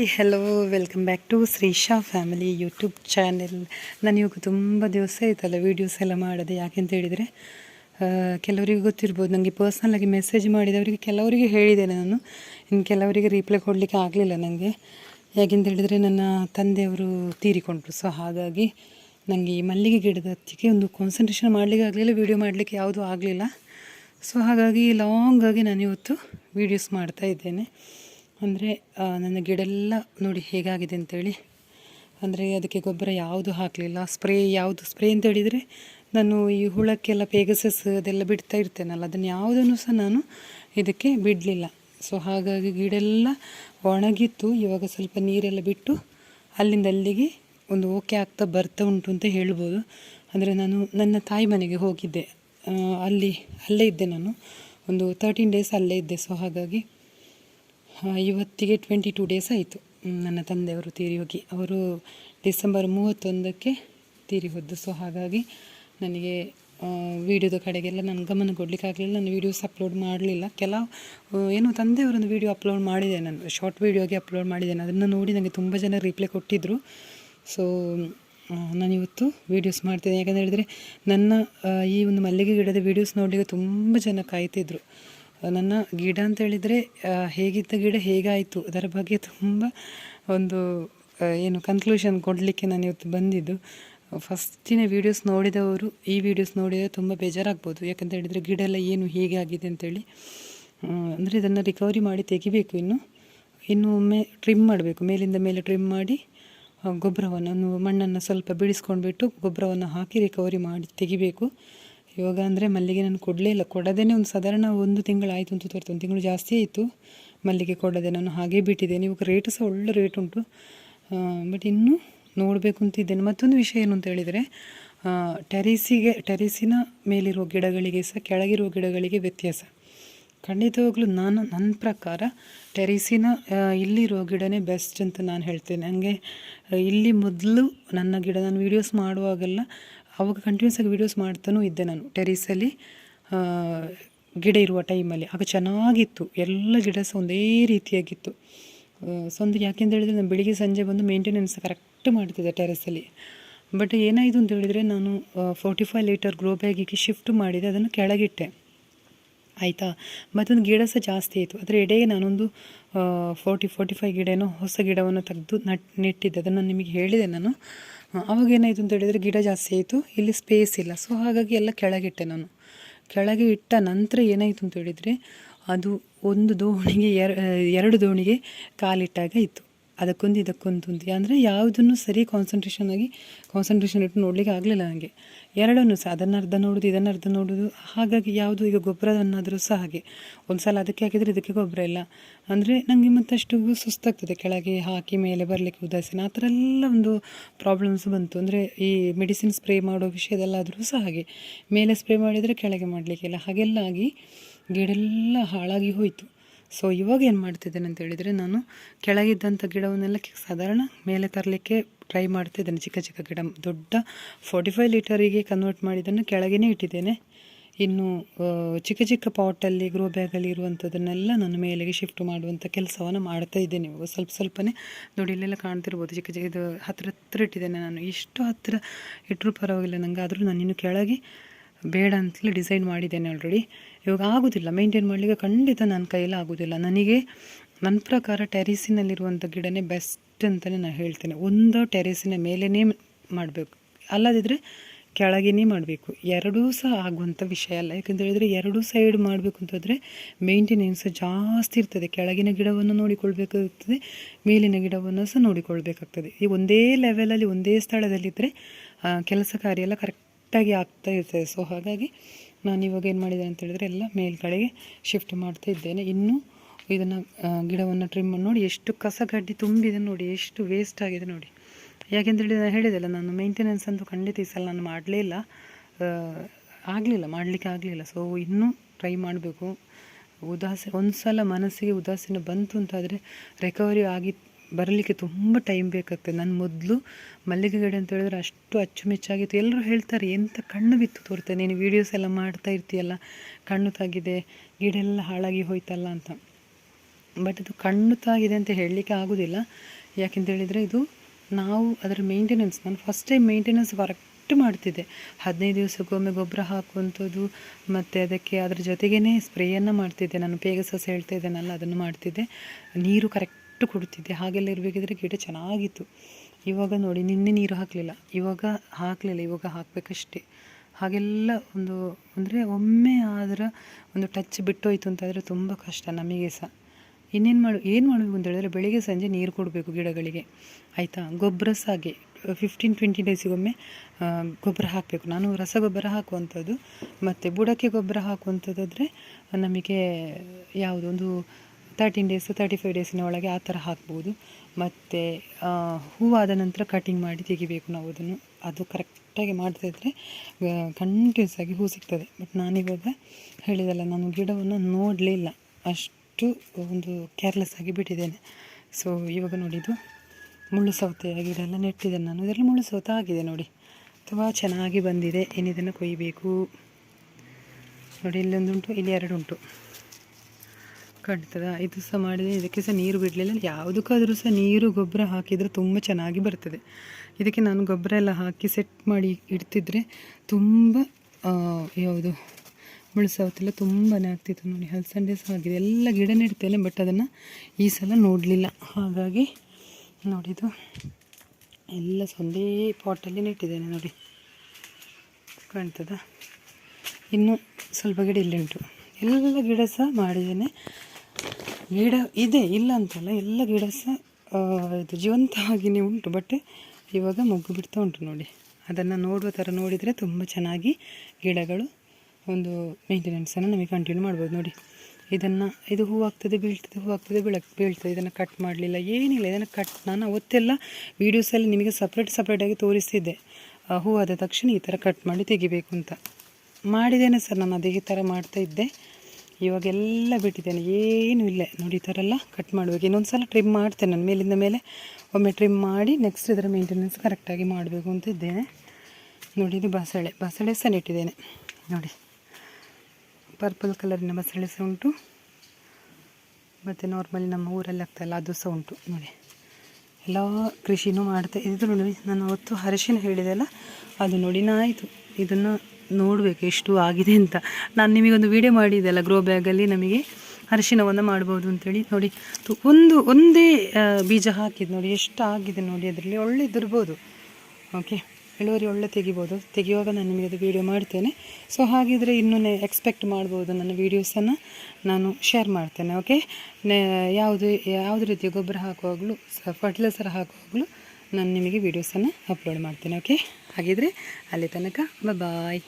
Hi hello welcome back to Shrisha family YouTube channel ನಾನು ಇವಾಗ ತುಂಬ ದಿವಸ ಆಯ್ತಲ್ಲ ವೀಡಿಯೋಸ್ ಎಲ್ಲ ಮಾಡೋದು ಯಾಕೆಂತ ಹೇಳಿದರೆ ಆ, ಕೆಲವರಿಗೆ ಗೊತ್ತಿರ್ಬೋದು ನನಗೆ ಪರ್ಸ್ನಲಾಗಿ ಮೆಸೇಜ್ ಮಾಡಿದವರಿಗೆ ಕೆಲವರಿಗೆ ಹೇಳಿದ್ದೇನೆ ನಾನು. ಇನ್ನು ಕೆಲವರಿಗೆ ರಿಪ್ಲೈ ಕೊಡಲಿಕ್ಕೆ ಆಗಲಿಲ್ಲ ನನಗೆ ಯಾಕೆಂತ ಹೇಳಿದರೆ ನನ್ನ ತಂದೆಯವರು ತೀರಿಕೊಂಡ್ರು. ಸೊ ಹಾಗಾಗಿ ನನಗೆ ಈ ಮಲ್ಲಿಗೆ ಗಿಡದ ಹತ್ತಿಗೆ ಒಂದು ಕಾನ್ಸಂಟ್ರೇಷನ್ ಮಾಡಲಿಕ್ಕೆ ಆಗಲಿಲ್ಲ ವೀಡಿಯೋ ಮಾಡಲಿಕ್ಕೆ ಯಾವುದೂ ಆಗಲಿಲ್ಲ. ಸೊ ಹಾಗಾಗಿ ಲಾಂಗಾಗಿ ನಾನು ಇವತ್ತು ವೀಡಿಯೋಸ್ ಮಾಡ್ತಾ ಇದ್ದೇನೆ. ಅಂದರೆ ನನ್ನ ಗಿಡ ಎಲ್ಲ ನೋಡಿ ಹೇಗಾಗಿದೆ ಅಂತೇಳಿ. ಅಂದರೆ, ಅದಕ್ಕೆ ಗೊಬ್ಬರ ಯಾವುದು ಹಾಕಲಿಲ್ಲ. ಸ್ಪ್ರೇ ಯಾವುದು, ಸ್ಪ್ರೇ ಅಂತ ಹೇಳಿದರೆ ನಾನು ಈ ಹುಳಕ್ಕೆಲ್ಲ ಪೇಗಸಸ್ ಅದೆಲ್ಲ ಬಿಡ್ತಾ ಇರ್ತೇನಲ್ಲ, ಅದನ್ನು ಯಾವುದನ್ನು ಸಹ ನಾನು ಇದಕ್ಕೆ ಬಿಡಲಿಲ್ಲ. ಸೊ ಹಾಗಾಗಿ ಗಿಡ ಎಲ್ಲ ಒಣಗಿತ್ತು. ಇವಾಗ ಸ್ವಲ್ಪ ನೀರೆಲ್ಲ ಬಿಟ್ಟು ಅಲ್ಲಿಂದ ಅಲ್ಲಿಗೆ ಒಂದು ಓಕೆ ಆಗ್ತಾ ಬರ್ತಾ ಉಂಟು ಅಂತ ಹೇಳ್ಬೋದು. ಅಂದರೆ, ನಾನು ನನ್ನ ತಾಯಿ ಮನೆಗೆ ಹೋಗಿದ್ದೆ. ಅಲ್ಲಿ, ಅಲ್ಲೇ ಇದ್ದೆ ನಾನು. ಒಂದು ತರ್ಟೀನ್ ಡೇಸ್ ಅಲ್ಲೇ ಇದ್ದೆ. ಸೊ ಹಾಗಾಗಿ ಇವತ್ತಿಗೆ ಟ್ವೆಂಟಿ ಟೂ ಡೇಸ್ ಆಯಿತು ನನ್ನ ತಂದೆಯವರು ತೀರಿ ಹೋಗಿ. ಅವರು ಡಿಸೆಂಬರ್ ಮೂವತ್ತೊಂದಕ್ಕೆ ತೀರಿ ಹೋದ್ದು. ಸೊ ಹಾಗಾಗಿ ನನಗೆ ವೀಡಿಯೋದ ಕಡೆಗೆಲ್ಲ ನನ್ನ ಗಮನ ಕೊಡಲಿಕ್ಕೆ ಆಗಲಿಲ್ಲ. ನಾನು ವೀಡಿಯೋಸ್ ಅಪ್ಲೋಡ್ ಮಾಡಲಿಲ್ಲ. ಕೆಲವು ಏನು ತಂದೆಯವರೊಂದು ವೀಡಿಯೋ ಅಪ್ಲೋಡ್ ಮಾಡಿದೆ ನಾನು. ಶಾರ್ಟ್ ವೀಡಿಯೋಗೆ ಅಪ್ಲೋಡ್ ಮಾಡಿದ್ದೇನೆ. ಅದನ್ನು ನೋಡಿ ನನಗೆ ತುಂಬ ಜನ ರಿಪ್ಲೈ ಕೊಟ್ಟಿದ್ದರು ಸೊ ನಾನಿವತ್ತು ವೀಡಿಯೋಸ್ ಮಾಡ್ತಿದ್ದೆ ಯಾಕಂತ ಹೇಳಿದರೆ ನನ್ನ ಈ ಒಂದು ಮಲ್ಲಿಗೆ ಗಿಡದ ವೀಡಿಯೋಸ್ ನೋಡಲಿಕ್ಕೆ ತುಂಬ ಜನ ಕಾಯ್ತಿದ್ರು. ನನ್ನ ಗಿಡ ಅಂತ ಹೇಳಿದರೆ ಹೇಗಿದ್ದ ಗಿಡ, ಹೇಗಾಯಿತು, ಅದರ ಬಗ್ಗೆ ತುಂಬ ಒಂದು ಏನು ಕನ್ಕ್ಲೂಷನ್ ಕೊಡಲಿಕ್ಕೆ ನಾನು ಇವತ್ತು ಬಂದಿದ್ದು. ಫಸ್ಟಿನ ವೀಡಿಯೋಸ್ ನೋಡಿದವರು, ಈ ವಿಡಿಯೋಸ್ ನೋಡಿದರೆ ತುಂಬ ಬೇಜಾರಾಗ್ಬೋದು. ಯಾಕಂತ ಹೇಳಿದರೆ ಗಿಡ ಎಲ್ಲ ಏನು ಹೇಗೆ ಆಗಿದೆ ಅಂತೇಳಿ ಅಂದರೆ ಇದನ್ನು ರಿಕವರಿ ಮಾಡಿ ತೆಗಿಬೇಕು ಇನ್ನು. ಇನ್ನು ಒಮ್ಮೆ ಟ್ರಿಮ್ ಮಾಡಬೇಕು. ಮೇಲಿಂದ ಮೇಲೆ ಟ್ರಿಮ್ ಮಾಡಿ ಗೊಬ್ಬರವನ್ನು, ಮಣ್ಣನ್ನು ಸ್ವಲ್ಪ ಬಿಡಿಸ್ಕೊಂಡ್ಬಿಟ್ಟು ಗೊಬ್ಬರವನ್ನು ಹಾಕಿ ರಿಕವರಿ ಮಾಡಿ ತೆಗಿಬೇಕು. ಇವಾಗ ಅಂದರೆ ಮಲ್ಲಿಗೆ ನಾನು ಕೊಡಲೇ ಇಲ್ಲ. ಕೊಡದೇನೆ ಒಂದು ಸಾಧಾರಣ ಒಂದು ತಿಂಗಳಾಯಿತು ಅಂತ ತೋರ್ತು. ಒಂದು ತಿಂಗಳು ಜಾಸ್ತಿ ಆಯಿತು ಮಲ್ಲಿಗೆ ಕೊಡದೆ ನಾನು ಹಾಗೇ ಬಿಟ್ಟಿದ್ದೇನೆ ಇವಾಗ ರೇಟು ಸಹ ಒಳ್ಳೆ ರೇಟ್ ಉಂಟು. ಬಟ್ ಇನ್ನೂ ನೋಡಬೇಕು ಅಂತ ಇದ್ದೇನೆ. ಮತ್ತೊಂದು ವಿಷಯ ಏನು ಅಂತ ಹೇಳಿದರೆ ಟೆರೇಸಿಗೆ, ಟೆರೇಸಿನ ಮೇಲಿರುವ ಗಿಡಗಳಿಗೆ ಸಹ ಕೆಳಗಿರುವ ಗಿಡಗಳಿಗೆ ವ್ಯತ್ಯಾಸ. ಖಂಡಿತವಾಗ್ಲೂ ನಾನು ನನ್ನ ಪ್ರಕಾರ ಟೆರೇಸಿನ ಇಲ್ಲಿರೋ ಗಿಡನೇ ಬೆಸ್ಟ್ ಅಂತ ನಾನು ಹೇಳ್ತೇನೆ. ನನಗೆ ಇಲ್ಲಿ ಮೊದಲು ನನ್ನ ಗಿಡ ನಾನು ವೀಡಿಯೋಸ್ ಮಾಡುವಾಗೆಲ್ಲ ಅವಾಗ ಕಂಟಿನ್ಯೂಸ್ ಆಗಿ ವೀಡಿಯೋಸ್ ಮಾಡ್ತಾನೂ ಇದ್ದೆ ನಾನು. ಟೆರೀಸಲ್ಲಿ ಗಿಡ ಇರುವ ಟೈಮಲ್ಲಿ ಆಗ ಚೆನ್ನಾಗಿತ್ತು. ಎಲ್ಲ ಗಿಡ ಸಹ ಒಂದೇ ರೀತಿಯಾಗಿತ್ತು. ಸೊ ಒಂದು ಯಾಕೆಂತ ಹೇಳಿದರೆ, ನಾನು ಬೆಳಿಗ್ಗೆ ಸಂಜೆ ಬಂದು ಮೇಂಟೆನೆನ್ಸ್ ಕರೆಕ್ಟ್ ಮಾಡ್ತಿದ್ದೆ ಟೆರೆಸಲ್ಲಿ ಬಟ್ ಏನಾಯಿತು ಅಂತ ಹೇಳಿದರೆ, ನಾನು ಫೋರ್ಟಿ ಫೈವ್ ಲೀಟರ್ ಗ್ರೋ ಬ್ಯಾಗಿಗೆ ಶಿಫ್ಟ್ ಮಾಡಿದೆ. ಅದನ್ನು ಕೆಳಗಿಟ್ಟೆ. ಆಯಿತಾ? ಮತ್ತೊಂದು ಗಿಡ ಸಹ ಜಾಸ್ತಿ ಆಯಿತು. ಅದರ ಎಡೆಗೆ ನಾನೊಂದು ಫೋರ್ಟಿ ಫೋರ್ಟಿ ಫೈವ್ ಗಿಡನೋ ಹೊಸ ಗಿಡವನ್ನು ತೆಗೆದು ನಟ್, ನೆಟ್ಟಿದ್ದೆ. ಅದನ್ನು ನಿಮಗೆ ಹೇಳಿದೆ ನಾನು. ಆ, ಅವಾಗ ಏನಾಯಿತು ಅಂತ ಹೇಳಿದರೆ ಗಿಡ ಜಾಸ್ತಿ ಆಯಿತು ಇಲ್ಲಿ ಸ್ಪೇಸ್ ಇಲ್ಲ. ಸೊ ಹಾಗಾಗಿ ಎಲ್ಲ ಕೆಳಗಿಟ್ಟೆ ನಾನು. ಕೆಳಗೆ ಇಟ್ಟ ನಂತರ ಏನಾಯಿತು ಅಂತ ಹೇಳಿದರೆ ಅದು ಒಂದು ದೋಣಿಗೆ ಎರ ಎರಡು ದೋಣಿಗೆ ಕಾಲಿಟ್ಟಾಗ ಇತ್ತು. ಅದಕ್ಕೊಂದು ಇದಕ್ಕೊಂದು ಒಂದು ಅಂದರೆ ಯಾವುದನ್ನು ಸರಿ ಕಾನ್ಸಂಟ್ರೇಷನ್ ಆಗಿ ಕಾನ್ಸಂಟ್ರೇಷನ್ ಇಟ್ಟು ನೋಡಲಿಕ್ಕೆ ಆಗಲಿಲ್ಲ ನನಗೆ ಎರಡನ್ನು ಸಹ, ಅದನ್ನು ಅರ್ಧ ನೋಡೋದು, ಇದನ್ನು ಅರ್ಧ ನೋಡೋದು, ಹಾಗಾಗಿ ಯಾವುದು ಈಗ ಗೊಬ್ಬರದನ್ನಾದರೂ ಸಹ ಹಾಗೆ. ಒಂದು ಸಲ ಅದಕ್ಕೆ ಹಾಕಿದರೆ ಇದಕ್ಕೆ ಗೊಬ್ಬರ ಇಲ್ಲ. ಅಂದರೆ ನನಗೆ ಮತ್ತಷ್ಟು ಸುಸ್ತಾಗ್ತದೆ. ಕೆಳಗೆ ಹಾಕಿ ಮೇಲೆ ಬರಲಿಕ್ಕೆ ಉದಾಸೀನ. ಆ ಥರ ಎಲ್ಲ ಒಂದು ಪ್ರಾಬ್ಲಮ್ಸ್ ಬಂತು. ಅಂದರೆ ಈ ಮೆಡಿಸಿನ್ ಸ್ಪ್ರೇ ಮಾಡೋ ವಿಷಯದಲ್ಲಾದರೂ ಸಹ ಹಾಗೆ. ಮೇಲೆ ಸ್ಪ್ರೇ ಮಾಡಿದರೆ ಕೆಳಗೆ ಮಾಡಲಿಕ್ಕಿಲ್ಲ. ಹಾಗೆಲ್ಲ ಆಗಿ ಗಿಡೆಲ್ಲ ಹಾಳಾಗಿ ಹೋಯಿತು. ಸೊ ಇವಾಗ ಏನು ಮಾಡ್ತಿದ್ದೇನೆ ಅಂತ ಹೇಳಿದರೆ ನಾನು ಕೆಳಗಿದ್ದಂಥ ಗಿಡವನ್ನೆಲ್ಲ ಸಾಧಾರಣ ಮೇಲೆ ತರಲಿಕ್ಕೆ ಟ್ರೈ ಮಾಡ್ತಿದ್ದೇನೆ. ಚಿಕ್ಕ ಚಿಕ್ಕ ಗಿಡ, ದೊಡ್ಡ ಫೋರ್ಟಿ ಫೈವ್ ಲೀಟರಿಗೆ ಕನ್ವರ್ಟ್ ಮಾಡಿದ್ದನ್ನು ಕೆಳಗೇ ಇಟ್ಟಿದ್ದೇನೆ. ಇನ್ನು ಚಿಕ್ಕ ಚಿಕ್ಕ ಪಾಟಲ್ಲಿ ಗ್ರೋ ಬ್ಯಾಗಲ್ಲಿ ಇರುವಂಥದ್ದನ್ನೆಲ್ಲ ನಾನು ಮೇಲೆಗೆ ಶಿಫ್ಟ್ ಮಾಡುವಂಥ ಕೆಲಸವನ್ನು ಮಾಡ್ತಾ ಇದ್ದೇನೆ. ಇವಾಗ ಸ್ವಲ್ಪ ಸ್ವಲ್ಪನೇ ನೋಡಿ, ಇಲ್ಲೆಲ್ಲ ಕಾಣ್ತಿರ್ಬೋದು. ಚಿಕ್ಕ ಚಿಕ್ಕ ಇದು ಹತ್ತಿರ ಹತ್ರ ಇಟ್ಟಿದ್ದೇನೆ ನಾನು. ಇಷ್ಟು ಹತ್ತಿರ ಇಟ್ಟರೂ ಪರವಾಗಿಲ್ಲ. ನನಗೆ ನಾನು ಇನ್ನು ಕೆಳಗೆ ಬೇಡ ಅಂತಲೇ ಡಿಸೈಡ್ ಮಾಡಿದ್ದೇನೆ ಆಲ್ರೆಡಿ ಇವಾಗ ಆಗೋದಿಲ್ಲ. ಮೇಂಟೈನ್ ಮಾಡಲಿಕ್ಕೆ ಖಂಡಿತ ನನ್ನ ಕೈಯಲ್ಲಿ ಆಗೋದಿಲ್ಲ. ನನಗೆ ನನ್ನ ಪ್ರಕಾರ ಟೆರೇಸಿನಲ್ಲಿರುವಂಥ ಗಿಡನೇ ಬೆಸ್ಟ್ ಅಂತಲೇ ನಾನು ಹೇಳ್ತೇನೆ. ಒಂದು ಟೆರೆಸಿನ ಮೇಲೇ ಮಾಡಬೇಕು. ಅಲ್ಲದಿದ್ದರೆ ಕೆಳಗೇನೆ ಮಾಡಬೇಕು. ಎರಡೂ ಸಹ ಆಗುವಂಥ ವಿಷಯ ಅಲ್ಲ. ಯಾಕಂತ ಹೇಳಿದರೆ ಎರಡೂ ಸೈಡ್ ಮಾಡಬೇಕು ಅಂತಂದರೆ ಮೇಂಟೆನೆನ್ಸ್ ಜಾಸ್ತಿ ಇರ್ತದೆ. ಕೆಳಗಿನ ಗಿಡವನ್ನು ನೋಡಿಕೊಳ್ಬೇಕಾಗ್ತದೆ, ಮೇಲಿನ ಗಿಡವನ್ನು ಸಹ ನೋಡಿಕೊಳ್ಬೇಕಾಗ್ತದೆ. ಈ ಒಂದೇ ಲೆವೆಲಲ್ಲಿ ಒಂದೇ ಸ್ಥಳದಲ್ಲಿದ್ದರೆ ಕೆಲಸ ಕಾರ್ಯ ಎಲ್ಲ ಕರೆಕ್ಟಾಗಿ ಆಗ್ತಾ ಇರ್ತದೆ. ಸೊ ಹಾಗಾಗಿ ನಾನು ಇವಾಗ ಏನು ಮಾಡಿದೆ ಅಂತ ಹೇಳಿದ್ರೆ ಎಲ್ಲ ಮೇಲ್ಗಡೆಗೆ ಶಿಫ್ಟ್ ಮಾಡ್ತಾ ಇದ್ದೇನೆ. ಇನ್ನೂ ಇದನ್ನು ಗಿಡವನ್ನು ಟ್ರಿಮ್ ನೋಡಿ, ಎಷ್ಟು ಕಸ ಗಡ್ಡಿ ತುಂಬಿದೆ ನೋಡಿ, ಎಷ್ಟು ವೇಸ್ಟ್ ಆಗಿದೆ ನೋಡಿ. ಯಾಕೆಂತೇಳಿ ನಾನು ಹೇಳಿದೆಲ್ಲ, ನಾನು ಮೇಂಟೆನೆನ್ಸ್ ಅಂತೂ ಖಂಡಿತ ಈ ಸಲ ನಾನು ಮಾಡಲೇ ಇಲ್ಲ. ಆಗಲಿಲ್ಲ, ಮಾಡಲಿಕ್ಕೆ ಆಗಲಿಲ್ಲ. ಸೊ ಇನ್ನೂ ಟ್ರೈ ಮಾಡಬೇಕು. ಉದಾಸೀನ ಒಂದು ಸಲ ಮನಸ್ಸಿಗೆ ಉದಾಸೀನ ಬಂತು ಅಂತಾದರೆ ರಿಕವರಿ ಆಗಿ ಬರಲಿಕ್ಕೆ ತುಂಬ ಟೈಮ್ ಬೇಕಾಗ್ತದೆ. ನಾನು ಮೊದಲು ಮಲ್ಲಿಗೆ ಗಿಡ ಅಂತ ಹೇಳಿದ್ರೆ ಅಷ್ಟು ಅಚ್ಚುಮೆಚ್ಚಾಗಿತ್ತು. ಎಲ್ಲರೂ ಹೇಳ್ತಾರೆ ಎಂಥ ಕಣ್ಣು ಬಿತ್ತು ತೋರ್ತಾರೆ ನೀನು ವೀಡಿಯೋಸ್ ಎಲ್ಲ ಮಾಡ್ತಾ ಇರ್ತೀಯಲ್ಲ, ಕಣ್ಣು ತಾಗಿದೆ ಗಿಡ ಎಲ್ಲ ಹಾಳಾಗಿ ಹೋಯ್ತಲ್ಲ ಅಂತ. ಬಟ್ ಅದು ಕಣ್ಣುತ್ತಾಗಿದೆ ಅಂತ ಹೇಳಲಿಕ್ಕೆ ಆಗೋದಿಲ್ಲ. ಯಾಕೆಂತ ಹೇಳಿದರೆ ಇದು ನಾವು ಅದರ ಮೇಂಟೆನೆನ್ಸ್ ನಾನು ಫಸ್ಟ್ ಟೈಮ್ ಮೇಂಟೆನೆನ್ಸ್ ಕರೆಕ್ಟ್ ಮಾಡ್ತಿದ್ದೆ. ಹದಿನೈದು ದಿವಸಕ್ಕೊಮ್ಮೆ ಗೊಬ್ಬರ ಹಾಕುವಂಥದ್ದು, ಮತ್ತು ಅದಕ್ಕೆ ಅದರ ಜೊತೆಗೇ ಸ್ಪ್ರೇಯನ್ನು ಮಾಡ್ತಿದ್ದೆ. ನಾನು ಪೇಗಸಸ್ ಹೇಳ್ತಾ ಇದ್ದೇನಲ್ಲ, ಅದನ್ನು ಮಾಡ್ತಿದ್ದೆ. ನೀರು ಕರೆಕ್ಟ್ ಕೊಡ್ತಿದ್ದೆ ಹಾಗೆಲ್ಲ ಇರಬೇಕಿದ್ರೆ ಗಿಡ ಚೆನ್ನಾಗಿತ್ತು. ಇವಾಗ ನೋಡಿ, ನಿನ್ನೆ ನೀರು ಹಾಕಲಿಲ್ಲ. ಇವಾಗ ಹಾಕಲಿಲ್ಲ, ಇವಾಗ ಹಾಕಬೇಕಷ್ಟೇ. ಹಾಗೆಲ್ಲ ಒಂದು, ಅಂದರೆ ಒಮ್ಮೆ ಆದ್ರೆ ಒಂದು ಟಚ್ ಬಿಟ್ಟೋಯ್ತು ಅಂತಾದರೆ ತುಂಬ ಕಷ್ಟ ನಮಗೆ ಸಹ ಇನ್ನೇನು ಮಾಡು, ಏನು ಮಾಡಬೇಕು ಅಂತ ಹೇಳಿದ್ರೆ ಬೆಳಿಗ್ಗೆ ಸಂಜೆ ನೀರು ಕೊಡಬೇಕು ಗಿಡಗಳಿಗೆ. ಆಯಿತಾ? ಗೊಬ್ಬರ ಸಹ ಹಾಗೆ ಫಿಫ್ಟೀನ್ ಟ್ವೆಂಟಿ ಡೇಸಿಗೊಮ್ಮೆ ಗೊಬ್ಬರ ಹಾಕಬೇಕು. ನಾನು ರಸಗೊಬ್ಬರ ಹಾಕುವಂಥದ್ದು ಮತ್ತು ಬುಡಕ್ಕೆ ಗೊಬ್ಬರ ಹಾಕುವಂಥದ್ದಾದರೆ ನಮಗೆ ಯಾವುದು, ಒಂದು ತರ್ಟೀನ್ ಡೇಸ್ ತರ್ಟಿ ಫೈವ್ ಡೇಸಿನ ಒಳಗೆ ಆ ಥರ ಹಾಕ್ಬೋದು. ಮತ್ತು ಹೂವಾದ ನಂತರ ಕಟಿಂಗ್ ಮಾಡಿ ತೆಗಿಬೇಕು ನಾವು ಅದನ್ನು. ಅದು ಕರೆಕ್ಟಾಗಿ ಮಾಡ್ತಾಯಿದ್ರೆ ಕಂಟಿನ್ಯೂಸ್ ಆಗಿ ಹೂ ಸಿಗ್ತದೆ. ಬಟ್ ನಾನಿವಾಗ ಹೇಳಿದಲ್ಲ, ನಾನು ಗಿಡವನ್ನು ನೋಡಲೇ ಇಲ್ಲ ಅಷ್ಟು ಒಂದು ಕೇರ್ಲೆಸ್ ಆಗಿ ಬಿಟ್ಟಿದ್ದೇನೆ. ಸೊ ಇವಾಗ ನೋಡಿದ್ದು ಮುಳ್ಳು ಸೌತೆ ಗಿಡ ಎಲ್ಲ ನೆಟ್ಟಿದ್ದೇನೆ ನಾನು. ಇದರಲ್ಲಿ ಮುಳ್ಳು ಸೌತ ಆಗಿದೆ ನೋಡಿ. ತುಂಬ ಚೆನ್ನಾಗಿ ಬಂದಿದೆ. ಏನಿದನ್ನು ಕೊಯ್ಯಬೇಕು ನೋಡಿ, ಇಲ್ಲೊಂದುಂಟು, ಇಲ್ಲಿ ಎರಡು ಉಂಟು ಕಾಣ್ತದ? ಇದು ಸಹ ಮಾಡಿದೆ ಇದಕ್ಕೆ ಸಹ ನೀರು ಬಿಡಲಿಲ್ಲ. ಯಾವುದಕ್ಕಾದರೂ ಸಹ ನೀರು, ಗೊಬ್ಬರ ಹಾಕಿದರೆ ತುಂಬ ಚೆನ್ನಾಗಿ ಬರ್ತದೆ. ಇದಕ್ಕೆ ನಾನು ಗೊಬ್ಬರ ಎಲ್ಲ ಹಾಕಿ ಸೆಟ್ ಮಾಡಿ ಇಡ್ತಿದ್ರೆ ತುಂಬ ಯಾವುದು ಮುಳುಸಾವತ್ತೆಲ್ಲ ತುಂಬಾ ಆಗ್ತಿತ್ತು ನೋಡಿ. ಹಲಸಂಡೆ ಸಹ ಆಗಿದೆ. ಎಲ್ಲ ಗಿಡ ನೆಡ್ತೇನೆ ಬಟ್ ಅದನ್ನು ಈ ಸಲ ನೋಡಲಿಲ್ಲ. ಹಾಗಾಗಿ ನೋಡಿದು ಎಲ್ಲ ಸೊಂದೇ ಪಾಟಲ್ಲಿ ನೆಟ್ಟಿದ್ದೇನೆ ನೋಡಿ. ಕಾಣ್ತದ? ಇನ್ನು ಸ್ವಲ್ಪ ಗಿಡ ಇಲ್ಲಿ ಉಂಟು. ಎಲ್ಲ ಗಿಡ ಸಹ ಮಾಡಿದ್ದೇನೆ. ಗಿಡ ಇದೆ, ಇಲ್ಲ ಅಂತಲ್ಲ, ಎಲ್ಲ ಗಿಡ ಸಹ ಇದು ಜೀವಂತವಾಗಿಯೇ ಉಂಟು ಬಟ್ ಇವಾಗ ಮೊಗ್ಗು ಬಿಡ್ತಾ ಉಂಟು ನೋಡಿ. ಅದನ್ನು ನೋಡುವ ಥರ ನೋಡಿದರೆ ತುಂಬ ಚೆನ್ನಾಗಿ ಗಿಡಗಳು ಒಂದು ಮೇಂಟೆನೆನ್ಸನ್ನು ನಮಗೆ ಕಂಟಿನ್ಯೂ ಮಾಡ್ಬೋದು ನೋಡಿ. ಇದನ್ನು, ಇದು ಹೂ ಆಗ್ತದೆ, ಬೀಳ್ತದೆ, ಹೂ ಆಗ್ತದೆ, ಬೀಳಕ್, ಬೀಳ್ತದೆ. ಇದನ್ನು ಕಟ್ ಮಾಡಲಿಲ್ಲ, ಏನಿಲ್ಲ. ಇದನ್ನು ಕಟ್ ನಾನು ಅವತ್ತೆಲ್ಲ ವೀಡಿಯೋಸಲ್ಲಿ ನಿಮಗೆ ಸಪ್ರೇಟ್ ಸಪ್ರೇಟಾಗಿ ತೋರಿಸ್ತಿದ್ದೆ. ಆ, ಹೂ ಆದ ತಕ್ಷಣ ಈ ಥರ ಕಟ್ ಮಾಡಿ ತೆಗಿಬೇಕು ಅಂತ. ಮಾಡಿದ್ದೇನೆ ಸರ್, ನಾನು ಅದೇ ಥರ ಮಾಡ್ತಾ ಇದ್ದೆ. ಇವಾಗೆಲ್ಲ ಬಿಟ್ಟಿದ್ದೇನೆ. ಏನೂ ಇಲ್ಲ. ನೋಡಿ, ಈ ಕಟ್ ಮಾಡಬೇಕು ಇನ್ನೊಂದು ಸಲ ಟ್ರಿಮ್ ಮಾಡ್ತೇನೆ ನಾನು. ಮೇಲಿಂದ ಮೇಲೆ ಒಮ್ಮೆ ಟ್ರಿಮ್ ಮಾಡಿ ನೆಕ್ಸ್ಟ್ ಇದರ ಮೇಂಟೆನೆನ್ಸ್ ಕರೆಕ್ಟಾಗಿ ಮಾಡಬೇಕು ಅಂತ ಇದ್ದೇನೆ. ನೋಡಿ, ಇದು ಬಸಳೆ. ಬಸಳೆ ಸಹ ನೆಟ್ಟಿದ್ದೇನೆ. ನೋಡಿ ಪರ್ಪಲ್ ಕಲರಿನ ಬಸಳೆ ಸಹ ಉಂಟು. ಮತ್ತು ನಾರ್ಮಲಿ ನಮ್ಮ ಊರಲ್ಲಿ ಆಗ್ತಾಯಿಲ್ಲ ಅದು ಸಹ ಉಂಟು. ನೋಡಿ, ಎಲ್ಲ ಕೃಷಿನೂ ಮಾಡ್ತಾ ಇದ್ರು ನೋಡಿ. ನಾನು ಅವತ್ತು ಅರಿಶಿನ ಹೇಳಿದೆಲ್ಲ ಅದು ನೋಡಿ ಆಯಿತು ಇದನ್ನು ನೋಡಬೇಕು ಎಷ್ಟು ಆಗಿದೆ ಅಂತ. ನಾನು ನಿಮಗೊಂದು ವಿಡಿಯೋ ಮಾಡಿದ್ದೆಲ್ಲ ಗ್ರೋ ಬ್ಯಾಗಲ್ಲಿ ನಮಗೆ ಅರಿಶಿನವನ್ನು ಮಾಡ್ಬೋದು ಅಂತೇಳಿ ನೋಡಿ. ಒಂದು, ಒಂದೇ ಬೀಜ ಹಾಕಿದ್ದು ನೋಡಿ, ಎಷ್ಟು ಆಗಿದೆ ನೋಡಿ ಅದರಲ್ಲಿ. ಒಳ್ಳೆ ಇದಿರ್ಬೋದು ಓಕೆ ಇಳುವರಿ ಒಳ್ಳೆ ತೆಗಿಬೋದು. ತೆಗೆಯುವಾಗ ನಾನು ನಿಮಗೆ ಅದು ವೀಡಿಯೋ ಮಾಡ್ತೇನೆ. ಸೊ ಹಾಗಿದ್ರೆ ಇನ್ನೂ ಎಕ್ಸ್ಪೆಕ್ಟ್ ಮಾಡ್ಬೋದು ನನ್ನ ವೀಡಿಯೋಸನ್ನು ನಾನು ಶೇರ್ ಮಾಡ್ತೇನೆ. ಓಕೆ ಯಾವುದು, ಯಾವುದೇ ರೀತಿಯ ಗೊಬ್ಬರ ಹಾಕುವಾಗಲೂ ಫರ್ಟಿಲೈಸರ್ ಹಾಕುವಾಗಲೂ ನಾನು ನಿಮಗೆ ವೀಡಿಯೋಸನ್ನು ಅಪ್ಲೋಡ್ ಮಾಡ್ತೇನೆ. ಓಕೆ ಹಾಗಿದ್ರೆ, ಅಲ್ಲಿ ತನಕ ಬಾಯ್